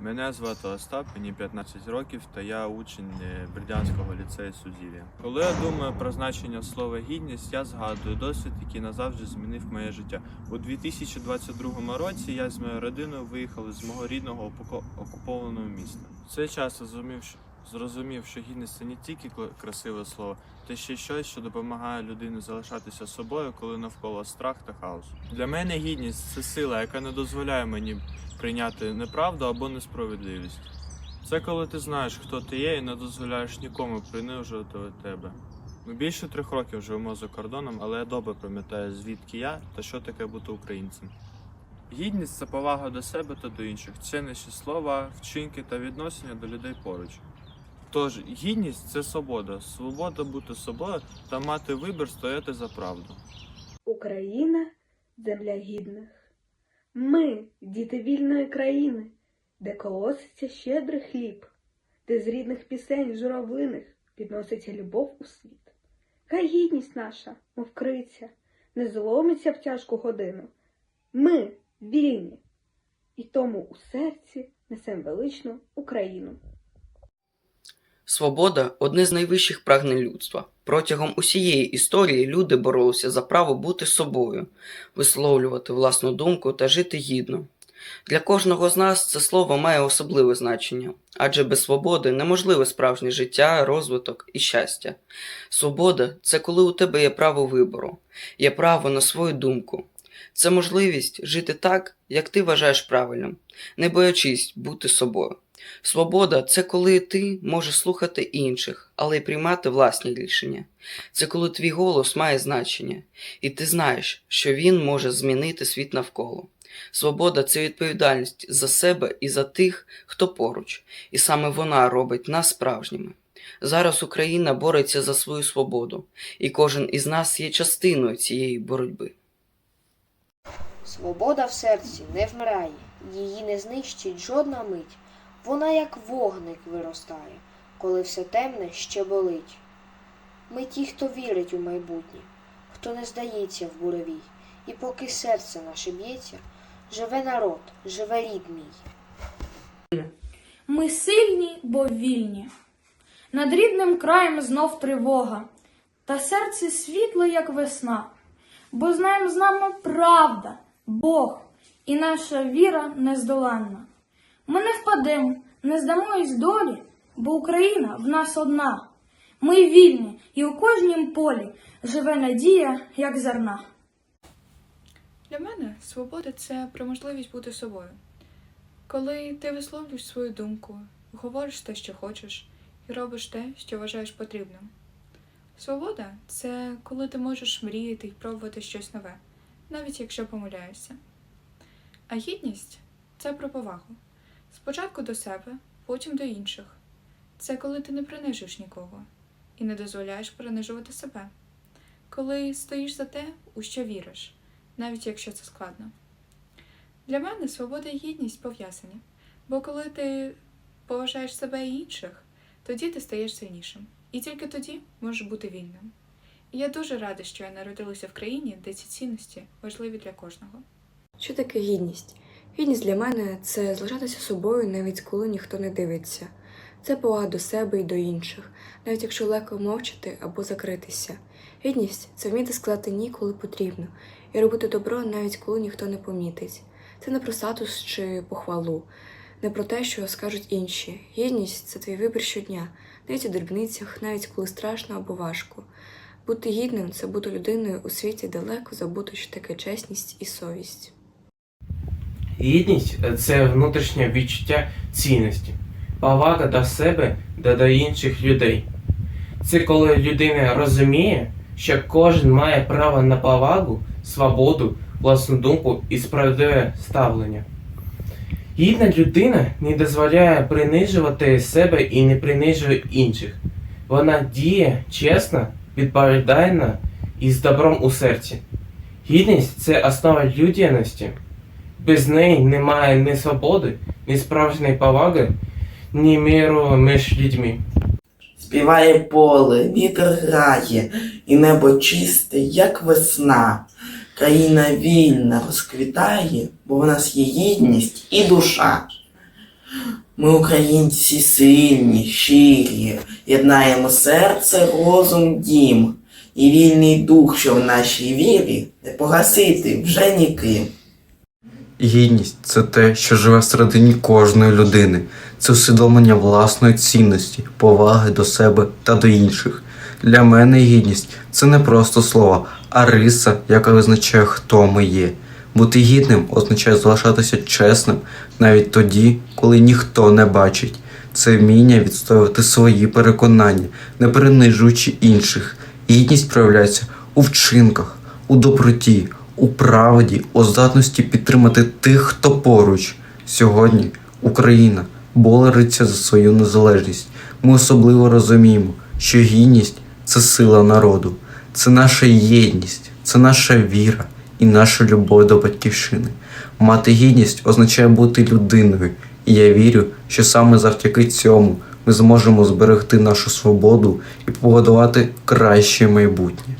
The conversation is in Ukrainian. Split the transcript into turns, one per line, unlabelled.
Мене звати Остап, мені 15 років, та я учень е, Бердянського ліцею Сузір'я. Коли я думаю про значення слова гідність, я згадую досвід, який назавжди змінив моє життя. У 2022 році я з моєю родиною виїхали з мого рідного окупованого міста. В цей час я зрозумів, що зрозумів, що гідність це не тільки красиве слово, та ще щось, що допомагає людині залишатися собою, коли навколо страх та хаос. Для мене гідність це сила, яка не дозволяє мені прийняти неправду або несправедливість. Це коли ти знаєш, хто ти є, і не дозволяєш нікому принижувати тебе. Ми більше трьох років живемо за кордоном, але я добре пам'ятаю, звідки я та що таке бути українцем. Гідність це повага до себе та до інших, цінніші слова, вчинки та відношення до людей поруч. Тож гідність це свобода, свобода бути собою та мати вибір стояти за правду.
Україна земля гідних. Ми діти вільної країни, де колоситься щедрий хліб, де з рідних пісень журавлиних підноситься любов у світ. Хай гідність наша, мов криця, не зломиться в тяжку годину. Ми вільні, і тому у серці несем величну Україну.
Свобода одне з найвищих прагнень людства. Протягом усієї історії люди боролися за право бути собою, висловлювати власну думку та жити гідно. Для кожного з нас це слово має особливе значення, адже без свободи неможливе справжнє життя, розвиток і щастя. Свобода це коли у тебе є право вибору, є право на свою думку. Це можливість жити так, як ти вважаєш правильним, не боячись бути собою. Свобода це коли ти можеш слухати інших, але й приймати власні рішення. Це коли твій голос має значення, і ти знаєш, що він може змінити світ навколо. Свобода це відповідальність за себе і за тих, хто поруч, і саме вона робить нас справжніми. Зараз Україна бореться за свою свободу, і кожен із нас є частиною цієї боротьби.
Свобода в серці не вмирає, її не знищить жодна мить. Вона як вогник виростає, коли все темне ще болить. Ми ті, хто вірить у майбутнє, хто не здається в буревій, і поки серце наше б'ється, живе народ, живе рід мій.
Ми сильні, бо вільні. Над рідним краєм знов тривога, та серце світло, як весна, бо знаєм з нами правда, Бог і наша віра нездоланна. Ми не впадем, не здамося долі, бо Україна в нас одна. Ми вільні, і у кожнім полі живе надія, як зерна.
Для мене свобода це про можливість бути собою. Коли ти висловлюєш свою думку, говориш те, що хочеш, і робиш те, що вважаєш потрібним. Свобода це коли ти можеш мріяти і пробувати щось нове, навіть якщо помиляєшся. А гідність це про повагу. Спочатку до себе, потім до інших. Це коли ти не принижуєш нікого і не дозволяєш принижувати себе. Коли стоїш за те, у що віриш навіть якщо це складно. Для мене свобода і гідність пов'язані, бо коли ти поважаєш себе і інших, тоді ти стаєш сильнішим. І тільки тоді можеш бути вільним. Я дуже рада, що я народилася в країні, де ці цінності важливі для кожного.
Що таке гідність? Гідність для мене це залишатися собою, навіть коли ніхто не дивиться. Це повага до себе і до інших, навіть якщо легко мовчати або закритися. Гідність це вміти сказати ні, коли потрібно, і робити добро, навіть коли ніхто не помітить. Це не про статус чи похвалу, не про те, що скажуть інші. Гідність це твій вибір щодня, навіть у дрібницях, навіть коли страшно або важко. Бути гідним це бути людиною у світі далеко забути, що таке чесність і совість.
Гідність це внутрішнє відчуття цінності, повага до себе та до інших людей. Це коли людина розуміє, що кожен має право на повагу, свободу, власну думку і справедливе ставлення. Гідна людина не дозволяє принижувати себе і не принижує інших. Вона діє чесно, відповідально і з добром у серці. Гідність це основа людяності. Без неї немає ні свободи, ні справжньої поваги, ні миру між людьми.
Співає поле, вітер грає, і небо чисте, як весна. Країна вільна розквітає, бо в нас є гідність і душа. Ми, українці, сильні, щирі, єднаємо серце, розум, дім, і вільний дух, що в нашій вірі, не погасити вже ніким.
Гідність це те, що живе всередині кожної людини. Це усвідомлення власної цінності, поваги до себе та до інших. Для мене гідність це не просто слова, а риса, яка визначає, хто ми є. Бути гідним означає залишатися чесним навіть тоді, коли ніхто не бачить. Це вміння відстоювати свої переконання, не принижуючи інших. Гідність проявляється у вчинках, у доброті, у правді, у здатності підтримати тих, хто поруч. Сьогодні Україна бореться за свою незалежність. Ми особливо розуміємо, що гідність це сила народу, це наша єдність, це наша віра і наша любов до батьківщини. Мати гідність означає бути людиною, і я вірю, що саме завдяки цьому ми зможемо зберегти нашу свободу і побудувати краще майбутнє.